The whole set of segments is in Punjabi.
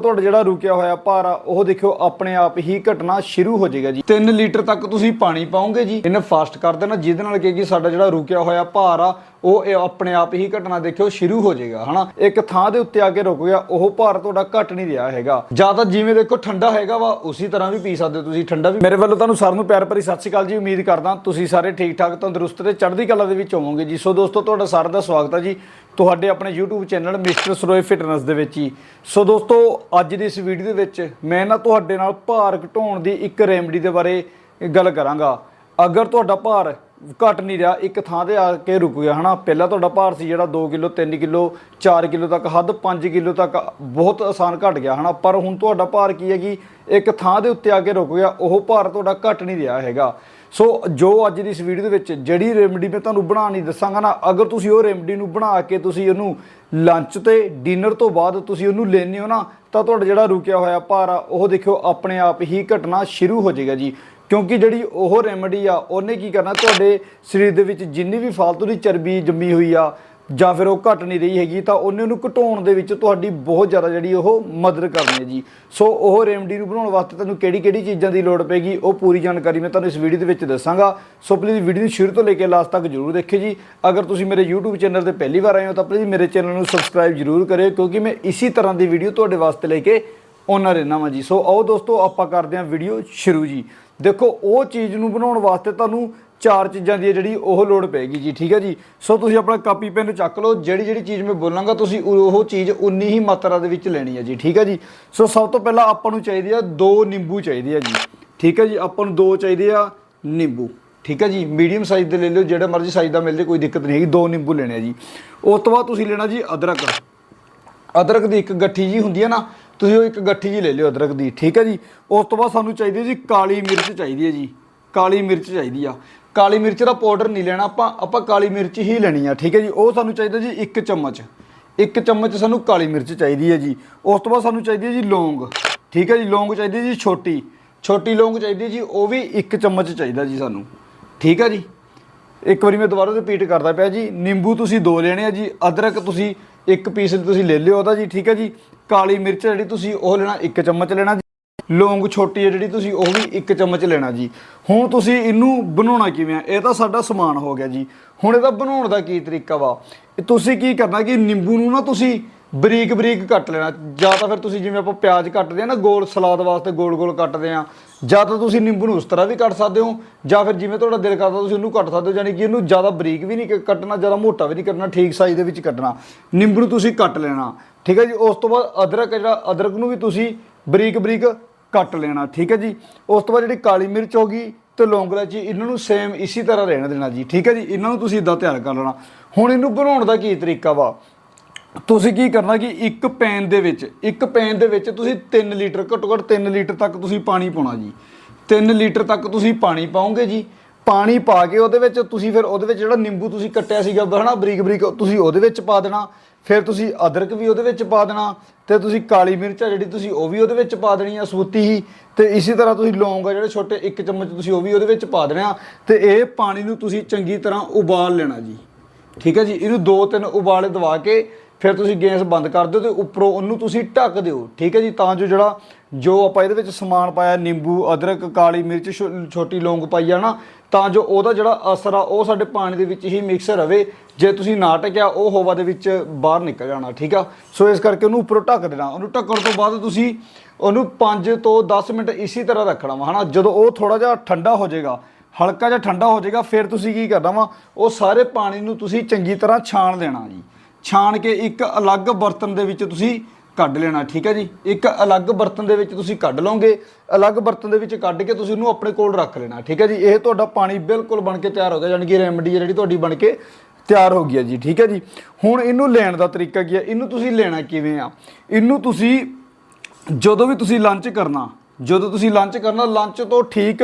ਤੁਹਾਡਾ ਜਿਹੜਾ ਰੁਕਿਆ ਹੋਇਆ ਭਾਰ ਆ ਉਹ ਦੇਖਿਓ ਆਪਣੇ ਆਪ ਹੀ ਘਟਣਾ ਸ਼ੁਰੂ ਹੋ ਜਾਏਗਾ ਜੀ। 3 ਲੀਟਰ ਤੱਕ ਤੁਸੀਂ ਪਾਣੀ ਪਾਓਗੇ ਜੀ। ਇਹਨੇ ਫਾਸਟ ਕਰ ਦੇਣਾ, ਜਿਹਦੇ ਨਾਲ ਕਿ ਸਾਡਾ ਜਿਹੜਾ ਰੁਕਿਆ ਹੋਇਆ ਭਾਰ ਆ ਉਹ ਇਹ ਆਪਣੇ ਆਪ ਹੀ ਘਟਨਾ ਦੇਖਿਓ ਸ਼ੁਰੂ ਹੋ ਜਾਏਗਾ, ਹਨਾ? ਇੱਕ ਥਾਂ ਦੇ ਉੱਤੇ ਆ ਕੇ ਰੁਕ ਗਿਆ, ਉਹ ਭਾਰ ਤੁਹਾਡਾ ਘਟ ਨਹੀਂ ਰਿਹਾ ਹੈਗਾ। ਜਾਂ ਤਾਂ ਜਿਵੇਂ ਦੇਖੋ ਠੰਡਾ ਹੈਗਾ ਵਾ, ਉਸੇ ਤਰ੍ਹਾਂ ਵੀ ਪੀ ਸਕਦੇ ਹੋ ਤੁਸੀਂ, ਠੰਡਾ ਵੀ ਮੇਰੇ ਵੱਲੋਂ ਤੁਹਾਨੂੰ ਸਾਰਿਆਂ ਨੂੰ ਪਿਆਰ ਭਰੀ ਸਤਿ ਸ਼੍ਰੀ ਅਕਾਲ ਜੀ, ਉਮੀਦ ਕਰਦਾ ਤੁਸੀਂ ਸਾਰੇ ਠੀਕ ਠਾਕ ਤੰਦਰੁਸਤ ਤੇ ਚੜ੍ਹਦੀ ਕਲਾ ਦੇ ਵਿੱਚ ਹੋਵੋਗੇ ਜੀ। ਸੋ ਦੋਸਤੋ, ਤੁਹਾਡਾ ਸਾਰਿਆਂ ਦਾ ਸਵਾਗਤ ਹੈ ਜੀ, ਤੁਹਾਡੇ ਆਪਣੇ YouTube channel mister Saroye fitness ਦੇ ਵਿੱਚ ਹੀ ਸੋ ਦੋਸਤੋ, ਅੱਜ ਦੀ ਇਸ ਵੀਡੀਓ ਦੇ ਵਿੱਚ ਮੈਂ ਨਾ ਤੁਹਾਡੇ ਨਾਲ ਭਾਰ ਘਟਾਉਣ ਦੀ ਇੱਕ ਰੈਮਡੀ ਦੇ ਬਾਰੇ ਗੱਲ ਕਰਾਂਗਾ। ਅਗਰ ਤੁਹਾਡਾ ਭਾਰ ਘਟ ਨਹੀਂ ਰਿਹਾ, ਇੱਕ ਥਾਂ ਤੇ ਆ ਕੇ ਰੁਕ ਗਿਆ, ਹਨਾ? ਪਹਿਲਾਂ ਤੁਹਾਡਾ ਭਾਰ ਸੀ ਜਿਹੜਾ 2 ਕਿਲੋ 3 ਕਿਲੋ 4 ਕਿਲੋ ਤੱਕ, ਹੱਦ 5 ਕਿਲੋ ਤੱਕ ਬਹੁਤ ਆਸਾਨ ਘਟ ਗਿਆ, ਹਨਾ? ਪਰ ਹੁਣ ਤੁਹਾਡਾ ਭਾਰ ਕੀ ਹੈ ਕਿ ਇੱਕ ਥਾਂ ਦੇ ਉੱਤੇ ਆ ਕੇ ਰੁਕ ਗਿਆ, ਉਹ ਭਾਰ ਤੁਹਾਡਾ ਘਟ ਨਹੀਂ ਰਿਹਾ ਹੈਗਾ। ਸੋ ਜੋ ਅੱਜ ਦੀ ਇਸ ਵੀਡੀਓ ਦੇ ਵਿੱਚ ਜਿਹੜੀ ਰੈਮਡੀ ਮੈਂ ਤੁਹਾਨੂੰ ਬਣਾਉਣੀ ਦੱਸਾਂਗਾ ਨਾ, ਅਗਰ ਤੁਸੀਂ ਉਹ ਰੈਮਡੀ ਨੂੰ ਬਣਾ ਕੇ ਤੁਸੀਂ ਉਹਨੂੰ ਲੰਚ ਤੇ ਡਿਨਰ ਤੋਂ ਬਾਅਦ ਤੁਸੀਂ ਉਹਨੂੰ ਲੈਂਦੇ ਹੋ ਨਾ, ਤਾਂ ਤੁਹਾਡਾ ਜਿਹੜਾ ਰੁਕਿਆ ਹੋਇਆ ਭਾਰ ਆ, ਉਹ ਦੇਖਿਓ ਆਪਣੇ ਆਪ ਹੀ ਘਟਣਾ ਸ਼ੁਰੂ ਹੋ ਜਾਏਗਾ ਜੀ। ਕਿਉਂਕਿ ਜਿਹੜੀ ਉਹ ਰੈਮਡੀ ਆ, ਉਹਨੇ ਕੀ ਕਰਨਾ, ਤੁਹਾਡੇ ਸਰੀਰ ਦੇ ਵਿੱਚ ਜਿੰਨੀ ਵੀ ਫालतू ਦੀ ਚਰਬੀ ਜੰਮੀ ਹੋਈ ਆ, ਜਾਂ ਫਿਰ ਉਹ ਘਟ ਨਹੀਂ ਰਹੀ ਹੈਗੀ, ਤਾਂ ਉਹਨੇ ਉਹਨੂੰ ਘਟਾਉਣ ਦੇ ਵਿੱਚ ਤੁਹਾਡੀ ਬਹੁਤ ਜ਼ਿਆਦਾ ਜਿਹੜੀ ਉਹ ਮਦਦ ਕਰਨੀ ਹੈ ਜੀ। ਸੋ ਉਹ ਰੈਮਡੀ ਨੂੰ ਬਣਾਉਣ ਵਾਸਤੇ ਤੁਹਾਨੂੰ ਕਿਹੜੀ ਕਿਹੜੀ ਚੀਜ਼ਾਂ ਦੀ ਲੋੜ ਪੈਗੀ ਉਹ ਪੂਰੀ ਜਾਣਕਾਰੀ ਮੈਂ ਤੁਹਾਨੂੰ ਇਸ ਵੀਡੀਓ ਦੇ ਵਿੱਚ ਦੱਸਾਂਗਾ। ਸੋ ਪਲੀਜ਼ ਵੀਡੀਓ ਨੂੰ ਸ਼ੁਰੂ ਤੋਂ ਲੈ ਕੇ ਲਾਸਟ ਤੱਕ ਜਰੂਰ ਦੇਖਿਓ ਜੀ। ਅਗਰ ਤੁਸੀਂ ਮੇਰੇ YouTube ਚੈਨਲ ਤੇ ਪਹਿਲੀ ਵਾਰ ਆਏ ਹੋ, ਤਾਂ ਪਲੀਜ਼ ਮੇਰੇ ਚੈਨਲ ਨੂੰ ਸਬਸਕ੍ਰਾਈਬ ਜਰੂਰ ਕਰਿਓ, ਕਿਉਂਕਿ ਮੈਂ ਇਸੇ ਤਰ੍ਹਾਂ ਦੀ ਵੀਡੀਓ ਤੁਹਾਡੇ ਵਾਸਤੇ ਲੈ ਕੇ ਉਹਨਾਂ ਰਹਿਣਾ ਵਾਂ ਜੀ। ਸੋ ਆਓ ਦੋਸਤੋ, ਆਪਾਂ ਕਰਦੇ ਹਾਂ ਵੀਡੀਓ ਸ਼ੁਰੂ ਜੀ। ਦੇਖੋ, ਉਹ ਚੀਜ਼ ਨੂੰ ਬਣਾਉਣ ਵਾਸਤੇ ਤੁਹਾਨੂੰ ਚਾਰ ਚੀਜ਼ਾਂ ਦੀ ਹੈ ਜਿਹੜੀ ਉਹ ਲੋੜ ਪੈਗੀ ਜੀ, ਠੀਕ ਹੈ ਜੀ? ਸੋ ਤੁਸੀਂ ਆਪਣਾ ਕਾਪੀ, ਪੈਨ ਚੱਕ ਲਓ। ਜਿਹੜੀ ਜਿਹੜੀ ਚੀਜ਼ ਮੈਂ ਬੋਲਾਂਗਾ, ਤੁਸੀਂ ਉਹ ਚੀਜ਼ ਉਨੀ ਹੀ ਮਾਤਰਾ ਦੇ ਵਿੱਚ ਲੈਣੀ ਹੈ ਜੀ, ਠੀਕ ਹੈ ਜੀ? ਸੋ ਸਭ ਤੋਂ ਪਹਿਲਾਂ ਆਪਾਂ ਨੂੰ ਚਾਹੀਦੀ ਆ ਦੋ ਨਿੰਬੂ ਚਾਹੀਦੇ ਆ ਜੀ, ਠੀਕ ਹੈ ਜੀ? ਆਪਾਂ ਨੂੰ ਦੋ ਚਾਹੀਦੇ ਆ ਨਿੰਬੂ, ਠੀਕ ਹੈ ਜੀ? ਮੀਡੀਅਮ ਸਾਈਜ਼ ਦੇ ਲੈ ਲਿਓ, ਜਿਹੜਾ ਮਰਜ਼ੀ ਸਾਈਜ਼ ਦਾ ਮਿਲ ਜੇ, ਕੋਈ ਦਿੱਕਤ ਨਹੀਂ ਹੈਗੀ, ਦੋ ਨਿੰਬੂ ਲੈਣੇ ਆ ਜੀ। ਉਸ ਤੋਂ ਬਾਅਦ ਤੁਸੀਂ ਲੈਣਾ ਜੀ ਅਦਰਕ। ਅਦਰਕ ਦੀ ਇੱਕ ਗੱਠੀ ਜੀ ਹੁੰਦੀ ਹੈ ਨਾ ਤੁਸੀਂ ਉਹ ਇੱਕ ਗੱਠੀ ਜੀ ਲੈ ਲਿਓ ਅਦਰਕ ਦੀ, ਠੀਕ ਹੈ ਜੀ? ਉਸ ਤੋਂ ਬਾਅਦ ਸਾਨੂੰ ਚਾਹੀਦੀ ਹੈ ਜੀ ਕਾਲੀ ਮਿਰਚ ਚਾਹੀਦੀ ਹੈ ਜੀ। ਕਾਲੀ ਮਿਰਚ ਚਾਹੀਦੀ ਆ। ਕਾਲੀ ਮਿਰਚ ਦਾ ਪਾਊਡਰ ਨਹੀਂ ਲੈਣਾ, ਆਪਾਂ ਆਪਾਂ ਕਾਲੀ ਮਿਰਚ ਹੀ ਲੈਣੀ ਆ, ਠੀਕ ਹੈ ਜੀ? ਉਹ ਸਾਨੂੰ ਚਾਹੀਦਾ ਜੀ ਇੱਕ ਚਮਚ। ਇੱਕ ਚਮਚ ਸਾਨੂੰ ਕਾਲੀ ਮਿਰਚ ਚਾਹੀਦੀ ਹੈ ਜੀ। ਉਸ ਤੋਂ ਬਾਅਦ ਸਾਨੂੰ ਚਾਹੀਦੀ ਹੈ ਜੀ ਲੌਂਗ, ਠੀਕ ਹੈ ਜੀ? ਲੌਂਗ ਚਾਹੀਦੀ ਹੈ ਜੀ ਛੋਟੀ। ਛੋਟੀ ਲੌਂਗ ਚਾਹੀਦੀ ਹੈ ਜੀ, ਉਹ ਵੀ ਇੱਕ ਚਮਚ ਚਾਹੀਦਾ ਜੀ ਸਾਨੂੰ, ਠੀਕ ਹੈ ਜੀ? ਇੱਕ ਵਾਰੀ ਮੈਂ ਦੁਬਾਰਾ ਰਿਪੀਟ ਕਰਦਾ ਪਿਆ ਜੀ। ਨਿੰਬੂ ਤੁਸੀਂ ਦੋ ਲੈਣੇ ਆ ਜੀ, ਅਦਰਕ ਤੁਸੀਂ ਇੱਕ ਪੀਸ ਤੁਸੀਂ ਲੈ ਲਿਓ ਉਹਦਾ ਜੀ, ਠੀਕ ਹੈ ਜੀ? ਕਾਲੀ ਮਿਰਚ ਜਿਹੜੀ ਤੁਸੀਂ ਉਹ ਲੈਣਾ ਇੱਕ ਚਮਚ ਲੈਣਾ ਜੀ। ਲੌਂਗ ਛੋਟੀ ਹੈ ਜਿਹੜੀ ਤੁਸੀਂ ਉਹ ਵੀ ਇੱਕ ਚਮਚ ਲੈਣਾ ਜੀ। ਹੁਣ ਤੁਸੀਂ ਇਹਨੂੰ ਬਣਾਉਣਾ ਕਿਵੇਂ ਆ? ਇਹ ਤਾਂ ਸਾਡਾ ਸਮਾਨ ਹੋ ਗਿਆ ਜੀ। ਹੁਣ ਇਹਦਾ ਬਣਾਉਣ ਦਾ ਕੀ ਤਰੀਕਾ ਵਾ? ਤੁਸੀਂ ਕੀ ਕਰਨਾ ਕਿ ਨਿੰਬੂ ਨੂੰ ਨਾ ਤੁਸੀਂ ਬਰੀਕ ਬਰੀਕ ਕੱਟ ਲੈਣਾ। ਜਾਂ ਤਾਂ ਫਿਰ ਤੁਸੀਂ ਜਿਵੇਂ ਆਪਾਂ ਪਿਆਜ਼ ਕੱਟਦੇ ਆ ਨਾ, ਗੋਲ ਸਲਾਦ ਵਾਸਤੇ ਗੋਲ ਗੋਲ ਕੱਟਦੇ ਆ। ਜਾਂ ਤਾਂ ਤੁਸੀਂ ਨਿੰਬੂ ਨੂੰ ਉਸ ਤਰ੍ਹਾਂ ਵੀ ਕੱਟ ਸਕਦੇ ਹੋ, ਜਾਂ ਫਿਰ ਜਿਵੇਂ ਤੁਹਾਡਾ ਦਿਲ ਕਰਦਾ ਤੁਸੀਂ ਉਹਨੂੰ ਕੱਟ ਸਕਦੇ ਹੋ ਯਾਨੀ ਕਿ ਇਹਨੂੰ ਜ਼ਿਆਦਾ ਬਰੀਕ ਵੀ ਨਹੀਂ ਕੱਟਣਾ, ਜ਼ਿਆਦਾ ਮੋਟਾ ਵੀ ਨਹੀਂ ਕੱਟਣਾ, ਠੀਕ ਸਾਈਜ਼ ਦੇ ਵਿੱਚ ਕੱਟਣਾ। ਨਿੰਬੂ ਨੂੰ ਤੁਸੀਂ ਕੱਟ ਲੈਣਾ, ਠੀਕ ਹੈ ਜੀ? ਉਸ ਤੋਂ ਬਾਅਦ ਅਦਰਕ ਜਿਹੜਾ, ਅਦਰਕ ਨੂੰ ਵੀ ਤੁਸੀਂ ਬਰੀਕ ਬਰੀਕ ਕੱਟ ਲੈਣਾ, ਠੀਕ ਹੈ ਜੀ? ਉਸ ਤੋਂ ਬਾਅਦ ਜਿਹੜੀ ਕਾਲੀ ਮਿਰਚ ਹੋ ਗਈ ਤੇ ਲੌਂਗ ਇਲਾਇਚੀ, ਇਹਨਾਂ ਨੂੰ ਸੇਮ ਇਸੇ ਤਰ੍ਹਾਂ ਰਹਿਣ ਦੇਣਾ ਜੀ, ਠੀਕ ਹੈ ਜੀ? ਇਹਨਾਂ ਨੂੰ ਤੁਸੀਂ ਇਦਾਂ ਤਿਆਰ ਕਰ ਲੈਣਾ। ਹੁਣ ਇਹਨੂੰ ਬਣਾਉਣ ਦਾ ਕੀ ਤਰੀਕਾ ਵਾ? ਤੁਸੀਂ ਕੀ ਕਰਨਾ ਕਿ ਇੱਕ ਪੈਨ ਦੇ ਵਿੱਚ, ਇੱਕ ਪੈਨ ਦੇ ਵਿੱਚ ਤੁਸੀਂ 3 ਲੀਟਰ, ਘੱਟੋ ਘੱਟ 3 ਲੀਟਰ ਤੱਕ ਤੁਸੀਂ ਪਾਣੀ ਪਾਉਣਾ ਜੀ। 3 ਲੀਟਰ ਤੱਕ ਤੁਸੀਂ ਪਾਣੀ ਪਾਓਗੇ ਜੀ। ਪਾਣੀ ਪਾ ਕੇ ਉਹਦੇ ਵਿੱਚ ਤੁਸੀਂ ਫਿਰ ਉਹਦੇ ਵਿੱਚ ਜਿਹੜਾ ਨਿੰਬੂ ਤੁਸੀਂ ਕੱਟਿਆ ਸੀਗਾ ਹਨਾ ਬਰੀਕ ਬਰੀਕ, ਤੁਸੀਂ ਉਹਦੇ ਵਿੱਚ ਪਾ ਦੇਣਾ। ਫਿਰ ਤੁਸੀਂ ਅਦਰਕ ਵੀ ਉਹਦੇ ਵਿੱਚ ਪਾ ਦੇਣਾ ਤੇ ਤੁਸੀਂ ਕਾਲੀ ਮਿਰਚ ਆ ਜਿਹੜੀ ਤੁਸੀਂ ਉਹ ਵੀ ਉਹਦੇ ਵਿੱਚ ਪਾ ਦੇਣੀ ਆ ਸੂਤੀ ਹੀ ਤੇ ਇਸੇ ਤਰ੍ਹਾਂ ਤੁਸੀਂ ਲੌਂਗ ਆ ਜਿਹੜੇ ਛੋਟੇ ਇੱਕ ਚਮਚ ਤੁਸੀਂ ਉਹ ਵੀ ਉਹਦੇ ਵਿੱਚ ਪਾ ਦੇਣਾ ਤੇ ਇਹ ਪਾਣੀ ਨੂੰ ਤੁਸੀਂ ਚੰਗੀ ਤਰ੍ਹਾਂ ਉਬਾਲ ਲੈਣਾ ਜੀ। ਠੀਕ ਹੈ ਜੀ? ਇਹਨੂੰ ਦੋ ਤਿੰਨ ਉਬਾਲੇ ਦਵਾ ਕੇ ਫਿਰ ਤੁਸੀਂ ਗੈਸ ਬੰਦ ਕਰ ਦਿਓ ਤੇ ਉੱਪਰੋਂ ਉਹਨੂੰ ਤੁਸੀਂ ਢੱਕ ਦਿਓ। ਠੀਕ ਹੈ ਜੀ? ਤਾਂ ਜੋ ਜਿਹੜਾ ਜੋ ਆਪਾਂ ਇਹਦੇ ਵਿੱਚ ਸਮਾਨ ਪਾਇਆ, ਨਿੰਬੂ, ਅਦਰਕ, ਕਾਲੀ ਮਿਰਚ, ਛੋ- ਛੋਟੀ ਲੌਂਗ ਪਾਈ ਆ ਨਾ, ਤਾਂ ਜੋ ਉਹਦਾ ਜਿਹੜਾ ਅਸਰ ਆ, ਉਹ ਸਾਡੇ ਪਾਣੀ ਦੇ ਵਿੱਚ ਹੀ ਮਿਕਸ ਰਵੇ। ਜੇ ਤੁਸੀਂ ਨਾ ਟਕਿਆ ਉਹ ਹਵਾ ਦੇ ਵਿੱਚ ਬਾਹਰ ਨਿਕਲ ਜਾਣਾ, ਠੀਕ ਆ? ਸੋ ਇਸ ਕਰਕੇ ਉਹਨੂੰ ਉੱਪਰੋਂ ਢੱਕ ਦੇਣਾ। ਉਹਨੂੰ ਢੱਕਣ ਤੋਂ ਬਾਅਦ ਤੁਸੀਂ ਉਹਨੂੰ 5 ਤੋਂ 10 ਮਿੰਟ ਇਸੇ ਤਰ੍ਹਾਂ ਰੱਖਣਾ ਵਾ, ਹਨਾ? ਜਦੋਂ ਉਹ ਥੋੜਾ ਜਿਹਾ ਠੰਡਾ ਹੋ ਜਾਏਗਾ, ਹਲਕਾ ਜਿਹਾ ਠੰਡਾ ਹੋ ਜਾਏਗਾ, ਫਿਰ ਤੁਸੀਂ ਕੀ ਕਰਨਾ ਵਾ? ਉਹ ਸਾਰੇ ਪਾਣੀ ਨੂੰ ਤੁਸੀਂ ਚੰਗੀ ਤਰ੍ਹਾਂ ਛਾਣ ਦੇਣਾ ਜੀ। ਛਾਣ ਕੇ ਇੱਕ ਅਲੱਗ ਬਰਤਨ ਦੇ ਵਿੱਚ ਤੁਸੀਂ ਕੱਢ ਲੈਣਾ, ਠੀਕ ਹੈ ਜੀ? ਇੱਕ ਅਲੱਗ ਬਰਤਨ ਦੇ ਵਿੱਚ ਤੁਸੀਂ ਕੱਢ ਲਓਗੇ, ਅਲੱਗ ਬਰਤਨ ਦੇ ਵਿੱਚ ਕੱਢ ਕੇ ਤੁਸੀਂ ਉਹਨੂੰ ਆਪਣੇ ਕੋਲ ਰੱਖ ਲੈਣਾ, ਠੀਕ ਹੈ ਜੀ? ਇਹ ਤੁਹਾਡਾ ਪਾਣੀ ਬਿਲਕੁਲ ਬਣ ਕੇ ਤਿਆਰ ਹੋ ਗਿਆ, ਯਾਨੀ ਕਿ ਰੈਮਡੀ ਜਿਹੜੀ ਤੁਹਾਡੀ ਬਣ ਕੇ ਤਿਆਰ ਹੋ ਗਈ ਹੈ ਜੀ, ਠੀਕ ਹੈ ਜੀ? ਹੁਣ ਇਹਨੂੰ ਲੈਣ ਦਾ ਤਰੀਕਾ ਕੀ ਹੈ? ਇਹਨੂੰ ਤੁਸੀਂ ਲੈਣਾ ਕਿਵੇਂ ਆ? ਇਹਨੂੰ ਤੁਸੀਂ ਜਦੋਂ ਵੀ ਤੁਸੀਂ ਲੰਚ ਕਰਨਾ, ਜਦੋਂ ਤੁਸੀਂ ਲੰਚ ਕਰਨਾ ਲੰਚ ਤੋਂ ਠੀਕ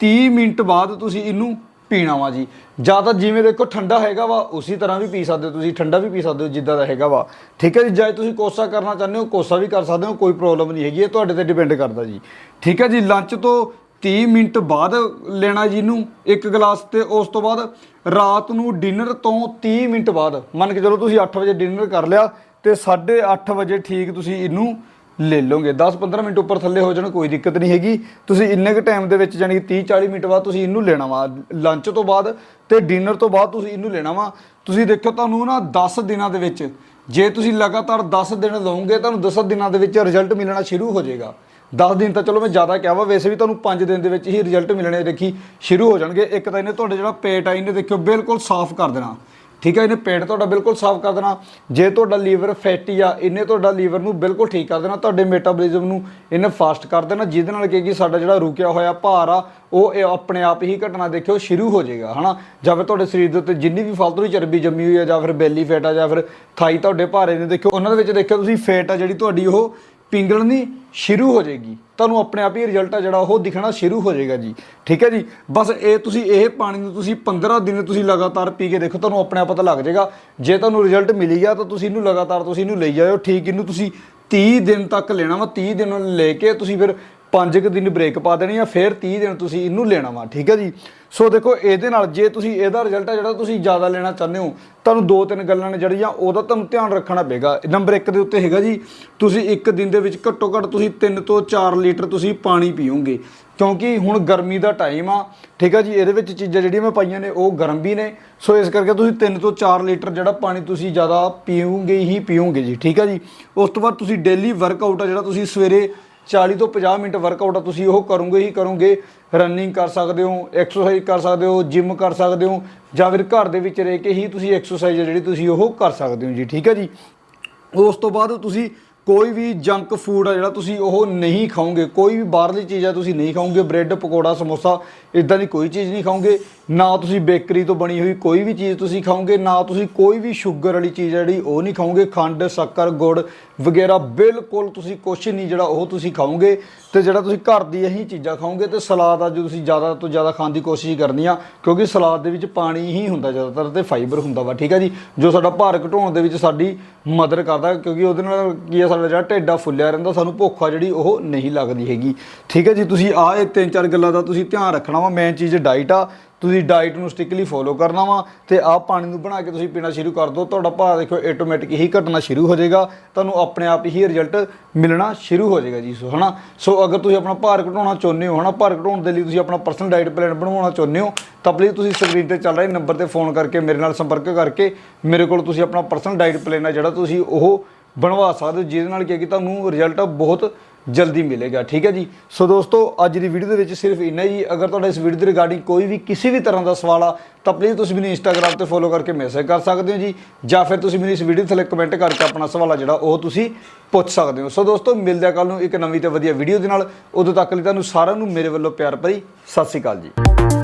30 ਮਿੰਟ ਬਾਅਦ ਤੁਸੀਂ ਇਹਨੂੰ ਪੀਣਾ ਵਾ ਜੀ। ਜਾਂ ਤਾਂ ਜਿਵੇਂ ਦੇਖੋ ਠੰਡਾ ਹੈਗਾ ਵਾ, ਉਸੇ ਤਰ੍ਹਾਂ ਵੀ ਪੀ ਸਕਦੇ ਹੋ ਤੁਸੀਂ, ਠੰਡਾ ਵੀ ਪੀ ਸਕਦੇ ਹੋ ਜਿੱਦਾਂ ਦਾ ਹੈਗਾ ਵਾ। ਠੀਕ ਹੈ ਜੀ, ਜੇ ਤੁਸੀਂ ਕੋਸਾ ਕਰਨਾ ਚਾਹੁੰਦੇ ਹੋ, ਕੋਸਾ ਵੀ ਕਰ ਸਕਦੇ ਹੋ, ਕੋਈ ਪ੍ਰੋਬਲਮ ਨਹੀਂ ਹੈਗੀ, ਇਹ ਤੁਹਾਡੇ ਤੇ ਡਿਪੈਂਡ ਕਰਦਾ ਜੀ। ਠੀਕ ਹੈ ਜੀ ਲੰਚ ਤੋਂ 30 ਮਿੰਟ ਬਾਅਦ ਲੈਣਾ ਜੀ ਇਹਨੂੰ, ਇੱਕ ਗਲਾਸ ਤੇ, ਉਸ ਤੋਂ ਬਾਅਦ ਰਾਤ ਨੂੰ ਡਿਨਰ ਤੋਂ 30 ਮਿੰਟ ਬਾਅਦ, ਮੰਨ ਕੇ ਚਲੋ ਤੁਸੀਂ 8 ਵਜੇ ਡਿਨਰ ਕਰ ਲਿਆ, ਤੇ 8:30 ਵਜੇ ਠੀਕ ਤੁਸੀਂ ਇਹਨੂੰ ਲੈ ਲਓਗੇ 10-15 ਮਿੰਟ ਉੱਪਰ ਥੱਲੇ ਹੋ ਜਾਣ, ਕੋਈ ਦਿੱਕਤ ਨਹੀਂ ਹੈਗੀ। ਤੁਸੀਂ ਇੰਨੇ ਕੁ ਟਾਈਮ ਦੇ ਵਿੱਚ ਯਾਨੀ 30-40 ਮਿੰਟ ਬਾਅਦ ਤੁਸੀਂ ਇਹਨੂੰ ਲੈਣਾ ਵਾ। ਲੰਚ ਤੋਂ ਬਾਅਦ ਤੇ ਡਿਨਰ ਤੋਂ ਬਾਅਦ ਤੁਸੀਂ ਇਹਨੂੰ ਲੈਣਾ ਵਾ। ਤੁਸੀਂ ਦੇਖੋ ਤੁਹਾਨੂੰ ਨਾ 10 ਦਿਨਾਂ ਦੇ ਵਿੱਚ, ਜੇ ਤੁਸੀਂ ਲਗਾਤਾਰ 10 ਦਿਨ ਲਓਗੇ, ਤੁਹਾਨੂੰ 10 ਦਿਨਾਂ ਦੇ ਵਿੱਚ ਰਿਜ਼ਲਟ ਮਿਲਣਾ ਸ਼ੁਰੂ ਹੋ ਜਾਏਗਾ। 10 ਦਿਨ ਤਾਂ ਚਲੋ ਮੈਂ ਜ਼ਿਆਦਾ ਕਿਹਾ ਵਾ, ਵੈਸੇ ਵੀ ਤੁਹਾਨੂੰ 5 ਦਿਨ ਦੇ ਵਿੱਚ ਹੀ ਰਿਜ਼ਲਟ ਮਿਲਣੇ ਦੇਖੀ ਸ਼ੁਰੂ ਹੋ ਜਾਣਗੇ। ਇੱਕ ਤਾਂ ਇਹਨੇ ਤੁਹਾਡੇ ਜਿਹੜਾ ਪੇਟ ਆ ਇਹਨੇ ਦੇਖਿਓ ਬਿਲਕੁਲ ਸਾਫ਼ ਕਰ ਦੇਣਾ। ਠੀਕ ਹੈ, ਇਹਨੇ ਪੇਟ ਤੁਹਾਡਾ ਬਿਲਕੁਲ ਸਾਫ਼ ਕਰ ਦੇਣਾ। ਜੇ ਤੁਹਾਡਾ ਲੀਵਰ ਫੈਟੀ ਆ, ਇਹਨੇ ਤੁਹਾਡਾ ਲੀਵਰ ਨੂੰ ਬਿਲਕੁਲ ਠੀਕ ਕਰ ਦੇਣਾ, ਤੁਹਾਡੇ ਮੈਟਾਬੋਲਿਜ਼ਮ ਨੂੰ ਇਹਨੇ ਫਾਸਟ ਕਰ ਦੇਣਾ, ਜਿਹਦੇ ਨਾਲ ਕਿ ਸਾਡਾ ਜਿਹੜਾ ਰੁਕਿਆ ਹੋਇਆ ਭਾਰ ਆ, ਉਹ ਇਹ ਆਪਣੇ ਆਪ ਹੀ ਘਟਣਾ ਦੇਖਿਓ, ਸ਼ੁਰੂ ਹੋ ਜਾਏਗਾ, ਹਨਾ? ਜਾਂ ਫਿਰ ਤੁਹਾਡੇ ਸਰੀਰ ਦੇ ਉੱਤੇ ਜਿੰਨੀ ਵੀ ਫਾਲਤੂ ਦੀ ਚਰਬੀ ਜੰਮੀ ਹੋਈ ਆ, ਜਾਂ ਫਿਰ ਬੈਲੀ ਫੈਟ ਆ, ਜਾਂ ਫਿਰ ਥਾਈ ਤੁਹਾਡੇ ਭਾਰੇ ਨੇ ਦੇਖਿਓ, ਉਹਨਾਂ ਦੇ ਵਿੱਚ ਦੇਖਿਓ ਤੁਸੀਂ ਫੈਟ ਆ ਜਿਹੜੀ ਤੁਹਾਡੀ, ਉਹ ਪਿੰਗਲਣੀ ਸ਼ੁਰੂ ਹੋ ਜਾਏਗੀ। ਤੁਹਾਨੂੰ ਆਪਣੇ ਆਪ ਹੀ ਰਿਜ਼ਲਟ ਆ ਜਿਹੜਾ ਉਹ ਦਿਖਣਾ ਸ਼ੁਰੂ ਹੋ ਜਾਏਗਾ ਜੀ। ਠੀਕ ਹੈ ਜੀ? ਬਸ ਇਹ ਤੁਸੀਂ, ਇਹ ਪਾਣੀ ਨੂੰ ਤੁਸੀਂ 15 ਦਿਨ ਤੁਸੀਂ ਲਗਾਤਾਰ ਪੀ ਕੇ ਦੇਖੋ, ਤੁਹਾਨੂੰ ਆਪਣੇ ਆਪ ਪਤਾ ਲੱਗ ਜਾਏਗਾ। ਜੇ ਤੁਹਾਨੂੰ ਰਿਜ਼ਲਟ ਮਿਲ ਗਿਆ ਤਾਂ ਤੁਸੀਂ ਇਹਨੂੰ ਲਗਾਤਾਰ ਤੁਸੀਂ ਇਹਨੂੰ ਲਈ ਜਾਓ ਠੀਕ, ਇਹਨੂੰ ਤੁਸੀਂ 30 ਦਿਨ ਤੱਕ ਲੈਣਾ ਵਾ। 30 ਦਿਨ ਲੈ ਕੇ ਤੁਸੀਂ ਫਿਰ ਪੰਜ ਕੁ ਦਿਨ ਬ੍ਰੇਕ ਪਾ ਦੇਣੀ ਆ, ਫਿਰ 30 ਦਿਨ ਤੁਸੀਂ ਇਹਨੂੰ ਲੈਣਾ ਵਾ, ਠੀਕ ਹੈ ਜੀ? ਸੋ ਦੇਖੋ, ਇਹਦੇ ਨਾਲ ਜੇ ਤੁਸੀਂ ਇਹਦਾ ਰਿਜ਼ਲਟ ਆ ਜਿਹੜਾ ਤੁਸੀਂ ਜ਼ਿਆਦਾ ਲੈਣਾ ਚਾਹੁੰਦੇ ਹੋ, ਤੁਹਾਨੂੰ ਦੋ ਤਿੰਨ ਗੱਲਾਂ ਨੇ ਜਿਹੜੀਆਂ, ਉਹਦਾ ਤੁਹਾਨੂੰ ਧਿਆਨ ਰੱਖਣਾ ਪਏਗਾ। ਨੰਬਰ 1 ਦੇ ਉੱਤੇ ਹੈਗਾ ਜੀ, ਤੁਸੀਂ ਇੱਕ ਦਿਨ ਦੇ ਵਿੱਚ ਘੱਟੋ ਘੱਟ ਤੁਸੀਂ 3 ਤੋਂ 4 ਲੀਟਰ ਤੁਸੀਂ ਪਾਣੀ ਪੀਓਗੇ। ਕਿਉਂਕਿ ਹੁਣ ਗਰਮੀ ਦਾ ਟਾਈਮ ਆ, ਠੀਕ ਆ ਜੀ, ਇਹਦੇ ਵਿੱਚ ਚੀਜ਼ਾਂ ਜਿਹੜੀਆਂ ਮੈਂ ਪਾਈਆਂ ਨੇ, ਉਹ ਗਰਮ ਵੀ ਨੇ। ਸੋ ਇਸ ਕਰਕੇ ਤੁਸੀਂ 3 ਤੋਂ 4 ਲੀਟਰ ਜਿਹੜਾ ਪਾਣੀ ਤੁਸੀਂ ਜ਼ਿਆਦਾ ਪੀਓਗੇ ਹੀ ਪੀਓਗੇ ਜੀ, ਠੀਕ ਆ ਜੀ? ਉਸ ਤੋਂ ਬਾਅਦ ਤੁਸੀਂ ਡੇਲੀ ਵਰਕਆਊਟ ਆ ਜਿਹੜਾ ਤੁਸੀਂ ਸਵੇਰੇ 40 ਤੋਂ 50 ਮਿੰਟ ਵਰਕਆਊਟ ਆ, ਤੁਸੀਂ ਉਹ ਕਰੋਗੇ ਹੀ ਕਰੋਗੇ। ਰਨਿੰਗ ਕਰ ਸਕਦੇ ਹੋ ਐਕਸਰਸਾਈਜ਼ ਕਰ ਸਕਦੇ ਹੋ ਜਿਮ ਕਰ ਸਕਦੇ ਹੋ, ਜਾਂ ਫਿਰ ਘਰ ਦੇ ਵਿੱਚ ਰਹਿ ਕੇ ਹੀ ਤੁਸੀਂ ਐਕਸਰਸਾਈਜ਼ ਜਿਹੜੀ ਤੁਸੀਂ ਉਹ ਕਰ ਸਕਦੇ ਹੋ ਜੀ, ਠੀਕ ਹੈ ਜੀ? ਉਸ ਤੋਂ ਬਾਅਦ ਤੁਸੀਂ ਕੋਈ ਵੀ ਜੰਕ ਫੂਡ ਆ ਜਿਹੜਾ ਤੁਸੀਂ ਉਹ ਨਹੀਂ ਖਾਓਗੇ, ਕੋਈ ਵੀ ਬਾਹਰਲੀ ਚੀਜ਼ ਆ ਤੁਸੀਂ ਨਹੀਂ ਖਾਓਗੇ ਬ੍ਰੈਡ ਪਕੌੜਾ, ਸਮੋਸਾ ਇਦਾਂ ਦੀ ਕੋਈ ਚੀਜ਼ ਨਹੀਂ ਖਾਓਗੇ। ਨਾ ਤੁਸੀਂ ਬੇਕਰੀ ਤੋਂ ਬਣੀ ਹੋਈ ਕੋਈ ਵੀ ਚੀਜ਼ ਤੁਸੀਂ ਖਾਓਗੇ, ਨਾ ਤੁਸੀਂ ਕੋਈ ਵੀ ਸ਼ੂਗਰ ਵਾਲੀ ਚੀਜ਼ ਆ ਜਿਹੜੀ ਉਹ ਨਹੀਂ ਖਾਓਗੇ, ਖੰਡ, ਸ਼ੱਕਰ, ਗੁੜ ਵਗੈਰਾ ਬਿਲਕੁਲ ਤੁਸੀਂ ਕੁਛ ਨਹੀਂ ਜਿਹੜਾ ਉਹ ਤੁਸੀਂ ਖਾਓਗੇ ਤੇ ਜਿਹੜਾ ਤੁਸੀਂ ਘਰ ਦੀ ਇਹੀ ਚੀਜ਼ਾਂ ਖਾਓਗੇ ਤੇ ਸਲਾਦ ਆ ਜੋ ਤੁਸੀਂ ਜ਼ਿਆਦਾ ਤੋਂ ਜ਼ਿਆਦਾ ਖਾਣ ਦੀ ਕੋਸ਼ਿਸ਼ ਕਰਨੀ ਆ, ਕਿਉਂਕਿ ਸਲਾਦ ਦੇ ਵਿੱਚ ਪਾਣੀ ਹੀ ਹੁੰਦਾ ਜ਼ਿਆਦਾਤਰ ਤੇ ਫਾਈਬਰ ਹੁੰਦਾ ਵਾ, ਠੀਕ ਆ ਜੀ? ਜੋ ਸਾਡਾ ਭਾਰ ਘਟਾਉਣ ਦੇ ਵਿੱਚ ਸਾਡੀ ਮਦਦ ਕਰਦਾ, ਕਿਉਂਕਿ ਉਹਦੇ ਨਾਲ ਕੀ ਆ, ਸਾਡਾ ਜਿਹੜਾ ਢਿੱਡਾ ਫੁੱਲਿਆ ਰਹਿੰਦਾ, ਸਾਨੂੰ ਭੁੱਖਾ ਜਿਹੜੀ ਉਹ ਨਹੀਂ ਲੱਗਦੀ ਹੈਗੀ। ਠੀਕ ਹੈ ਜੀ? ਤੁਸੀਂ ਆਹ ਇਹ ਤਿੰਨ ਚਾਰ ਗੱਲਾਂ ਦਾ ਤੁਸੀਂ ਧਿਆਨ ਰੱਖਣਾ ਵਾ ਮੇਨ ਚੀਜ਼ ਡਾਈਟ ਆ ਤੁਸੀਂ ਡਾਈਟ ਨੂੰ ਸਟ੍ਰਿਕਟਲੀ ਫੋਲੋ ਕਰਨਾ ਵਾ ਤੇ ਆਹ ਪਾਣੀ ਨੂੰ ਬਣਾ ਕੇ ਤੁਸੀਂ ਪੀਣਾ ਸ਼ੁਰੂ ਕਰ ਦਿਓ। ਤੁਹਾਡਾ ਭਾਰ ਦੇਖੋ ਆਟੋਮੈਟਿਕ ਹੀ ਘਟਣਾ ਸ਼ੁਰੂ ਹੋ ਜਾਏਗਾ। ਤੁਹਾਨੂੰ ਆਪਣੇ ਆਪ ਹੀ ਰਿਜ਼ਲਟ ਮਿਲਣਾ ਸ਼ੁਰੂ ਹੋ ਜਾਏਗਾ ਜੀ। ਸੋ ਹਨਾ? ਸੋ ਅਗਰ ਤੁਸੀਂ ਆਪਣਾ ਭਾਰ ਘਟਾਉਣਾ ਚਾਹੁੰਦੇ ਹੋ ਹਨਾ, ਭਾਰ ਘਟਾਉਣ ਦੇ ਲਈ ਤੁਸੀਂ ਆਪਣਾ ਪਰਸਨਲ ਡਾਈਟ ਪਲਾਨ ਬਣਵਾਉਣਾ ਚਾਹੁੰਦੇ ਹੋ, ਤਾਂ ਪਲੀਜ਼ ਤੁਸੀਂ ਸਕਰੀਨ ਤੇ ਚੱਲ ਰਹੇ ਨੰਬਰ ਤੇ ਫੋਨ ਕਰਕੇ, ਮੇਰੇ ਨਾਲ ਸੰਪਰਕ ਕਰਕੇ, ਮੇਰੇ ਕੋਲ ਤੁਸੀਂ ਆਪਣਾ ਪਰਸਨਲ ਡਾਈਟ ਪਲਾਨ ਹੈ ਜਿਹੜਾ ਤੁਸੀਂ ਉਹ ਬਣਵਾ ਸਕਦੇ ਹੋ, ਜਿਹਦੇ ਨਾਲ ਕੀ ਹੈ ਕਿ ਤੁਹਾਨੂੰ ਰਿਜ਼ਲਟ ਬਹੁਤ ਜਲਦੀ ਮਿਲੇਗਾ, ਠੀਕ ਹੈ ਜੀ? ਸੋ ਦੋਸਤੋ, ਅੱਜ ਦੀ ਵੀਡੀਓ ਦੇ ਵਿੱਚ ਸਿਰਫ ਇੰਨਾ ਹੀ। ਅਗਰ ਤੁਹਾਡਾ ਇਸ ਵੀਡੀਓ ਦੇ ਰਿਗਾਰਡਿੰਗ ਕੋਈ ਵੀ ਕਿਸੇ ਵੀ ਤਰ੍ਹਾਂ ਦਾ ਸਵਾਲ ਆ, ਤਾਂ ਪਲੀਜ਼ ਤੁਸੀਂ ਮੈਨੂੰ ਇੰਸਟਾਗ੍ਰam ਤੇ ਫੋਲੋ ਕਰਕੇ ਮੈਸੇਜ ਕਰ ਸਕਦੇ ਹੋ ਜੀ। ਜਾਂ ਫਿਰ ਤੁਸੀਂ ਮੈਨੂੰ ਇਸ ਵੀਡੀਓ ਥੱਲੇ ਕਮੈਂਟ ਕਰਕੇ ਆਪਣਾ ਸਵਾਲ ਆ ਜਿਹੜਾ, ਉਹ ਤੁਸੀਂ ਪੁੱਛ ਸਕਦੇ ਹੋ। ਸੋ ਦੋਸਤੋ, ਮਿਲਦੇ ਆ ਕੱਲ ਨੂੰ ਇੱਕ ਨਵੀਂ ਤੇ ਵਧੀਆ ਵੀਡੀਓ ਦੇ ਨਾਲ। ਉਦੋਂ ਤੱਕ ਲਈ ਤੁਹਾਨੂੰ ਸਾਰਿਆਂ ਨੂੰ ਮੇਰੇ ਵੱਲੋਂ ਪਿਆਰ ਭਰੀ ਸਤਿ ਸ਼੍ਰੀ ਅਕਾਲ ਜੀ।